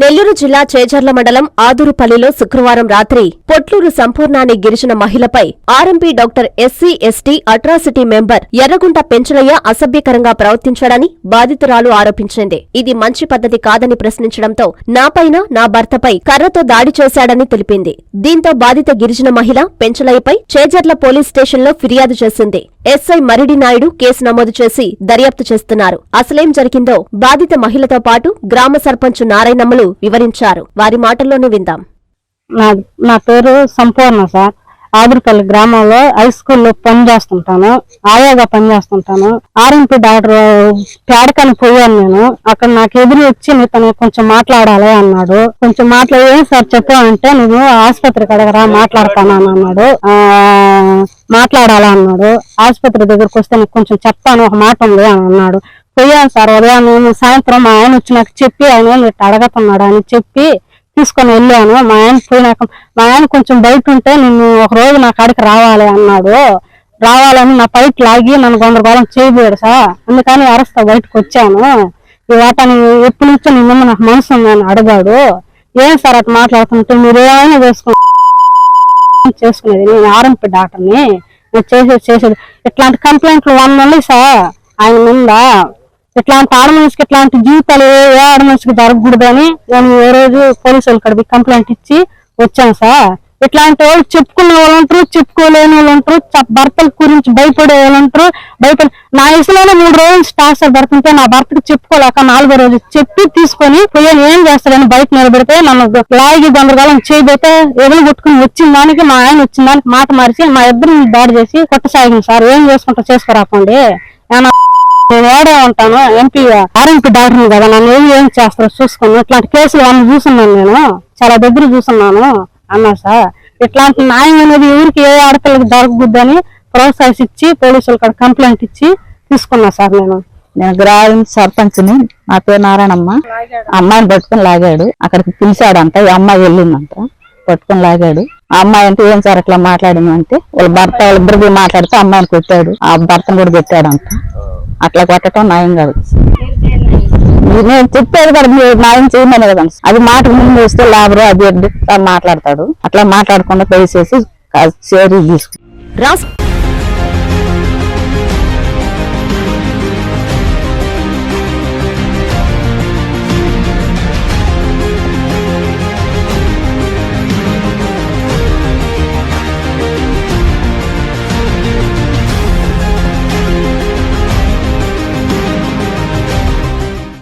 నెల్లూరు జిల్లా చేజర్ల మండలం ఆదురుపల్లిలో శుక్రవారం రాత్రి పొట్లూరు సంపూర్ణాన్ని గిరిజన మహిళపై RMP doctor SC ST atrocity member Erragunta Penchalaiah అసభ్యకరంగా ప్రవర్తించాడని బాధితురాలు ఆరోపించింది. ఇది మంచి పద్ధతి కాదని ప్రశ్నించడంతో నాపైన నా భర్తపై కర్రతో దాడి చేశాడని తెలిపింది. దీంతో బాధిత గిరిజన మహిళ పెంచలయ్యపై చేజర్ల పోలీస్ స్టేషన్లో ఫిర్యాదు చేసింది. ఎస్ఐ మరిడి నాయుడు కేసు నమోదు చేసి దర్యాప్తు చేస్తున్నారు. అసలేం జరిగిందో బాధిత మహిళతో పాటు గ్రామ సర్పంచ్ నారాయణమ్మలు వివరించారు. వారి మాటల్లోనూ విందాం. నా నా పేరు సంపూర్ణ సార్. ఆదురుపల్లి గ్రామంలో హై స్కూల్లో పనిచేస్తుంటాను. ఆయాగా పని చేస్తుంటాను ఆర్ఎంపీ డాక్టర్ పేడకని పోయాను నేను. అక్కడ నాకు ఎదురు వచ్చి నీతను కొంచెం మాట్లాడాలి అన్నాడు. కొంచెం మాట్లాడి "ఏం సార్ చెప్పావంటే నువ్వు ఆసుపత్రికి అడగరా మాట్లాడతాను అని అన్నాడు. మాట్లాడాలా అన్నాడు. ఆసుపత్రి దగ్గరకు వస్తే నీకు కొంచెం చెప్తాను ఒక మాట ఉంది అని అన్నాడు. పోయాను సార్ ఉదయం సాయంత్రం మా ఆయన వచ్చి నాకు చెప్పి ఆయన ఇట్లా అడగతున్నాడు అని చెప్పి తీసుకొని వెళ్ళాను. మా ఆయన పోయినాక మా ఆయన కొంచెం బయట ఉంటే నిన్ను ఒక రోజు నా కాడికి రావాలి అన్నాడు. రావాలని నా పైకి లాగి నన్ను గందరగోళం చేయబోయాడు సార్. అందుకని అరస్తా బయటకు వచ్చాను. ఈ ఎప్పటి నుంచో నీ నాకు మనసు ఉందని అడిగాడు. ఏం సార్ అట్లా మాట్లాడుతుంటే మీరు ఏమైనా చేసుకో చేసుకునేది? నేను ఆర్ఎంపీ డాక్టర్ని. నేను చేసేది చేసేది ఇట్లాంటి కంప్లైంట్లు వన్ ఉన్నాయి సార్. ఆయన ముందా ఇట్లాంటి ఆడ మనిషికి ఇట్లాంటి జీవితాలు ఏ ఆడ మనిషికి జరగకూడదని నేను ఏ రోజు పోలీసు వాళ్ళకి కంప్లైంట్ ఇచ్చి వచ్చాను సార్. ఇట్లాంటి వాళ్ళు చెప్పుకునే వాళ్ళు ఉంటారు చెప్పుకోలేని వాళ్ళు ఉంటారు భర్తల గురించి భయపడే వాళ్ళు ఉంటారు భయపడి నా ఇసులోనే మూడు రోజులు స్టార్స్ పడుతుంటే నా భర్తకి చెప్పుకోలేక నాలుగో రోజు చెప్పి తీసుకొని పోయాను ఏం చేస్తాడని బయట నిలబెడితే నన్ను లాగి గందరగోళం చేయబోతే ఎదురు కొట్టుకుని వచ్చిన దానికి మా ఆయన వచ్చిన దానికి మాట మార్చి మా ఇద్దరిని దాడి చేసి కొట్టసాగింది సార్. ఏం చేసుకుంటా చేసుకోరాకండి నేను ఏడే ఉంటాను ఎంపీ ఆర్ఎంపీ డాక్టర్ కదా నన్ను ఏం ఏం చేస్తారో చూసుకుని ఇట్లాంటి కేసులు అన్ని చూస్తున్నాను నేను చాలా దగ్గర చూస్తున్నాను అన్నా సార్. ఇట్లాంటి న్యాయం అనేది ఎవరికి ఏ ఆడపిల్లకి దొరకకూడదని ప్రోత్సహించి పోలీసులు కూడా కంప్లైంట్ ఇచ్చి తీసుకున్నా సార్ నేను. నేను గ్రామ సర్పంచ్ని నా పేరు నారాయణమ్మ. అమ్మాయిని పట్టుకుని లాగాడు. అక్కడికి పిలిచాడంట ఈ అమ్మాయి వెళ్ళిందంట పట్టుకుని లాగాడు. ఆ అమ్మాయి అంటే ఏం సార్ అట్లా మాట్లాడిందంటే వాళ్ళ భర్త వాళ్ళిద్దరు మాట్లాడితే అమ్మాయిని కొట్టాడు ఆ భర్తను కూడా పెట్టాడంట అట్లా కొట్టడం నయం కాదు. నేను చెప్పేది కదా మీరు న్యాయం చేయమని కదా అది మాటకు ముందు వస్తే లేబరు అది మాట్లాడతాడు. అట్లా మాట్లాడకుండా కలిసేసి చర్య తీసుకు.